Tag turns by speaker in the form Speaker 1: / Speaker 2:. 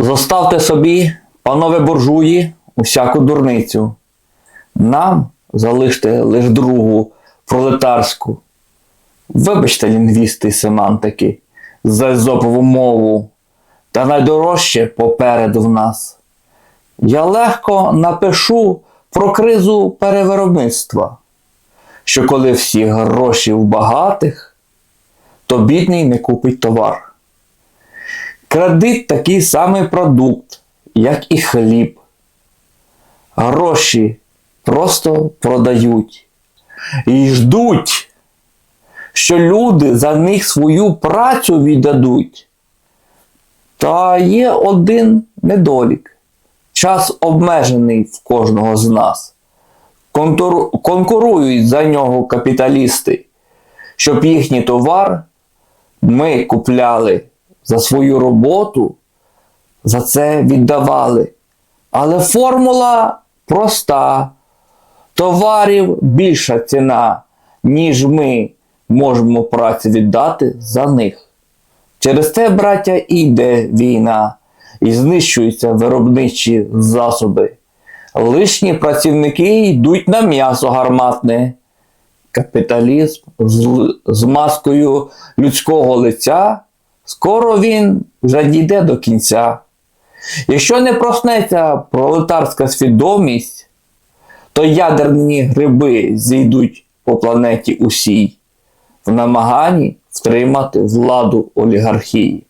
Speaker 1: Зоставте собі, панове буржуї, усяку дурницю. Нам залиште лиш другу пролетарську. Вибачте, лінгвісти семантики, за езопову мову, та найдорожче попереду в нас. Я легко напишу про кризу перевиробництва, що коли всі гроші в багатих, то бідний не купить товар. Кредит такий самий продукт, як і хліб. Гроші просто продають і ждуть, що люди за них свою працю віддадуть. Та є один недолік. Час обмежений в кожного з нас. Контур- Конкурують за нього капіталісти, щоб їхній товар ми купляли за свою роботу, за це віддавали. Але формула проста. Товарів більша ціна, ніж ми можемо праці віддати за них. Через це, браття, йде війна і знищуються виробничі засоби. Лишні працівники йдуть на м'ясо гарматне. Капіталізм з, з маскою людського лиця, скоро він вже дійде до кінця. Якщо не проснеться пролетарська свідомість, то ядерні гриби зійдуть по планеті усій в намаганні втримати владу олігархії.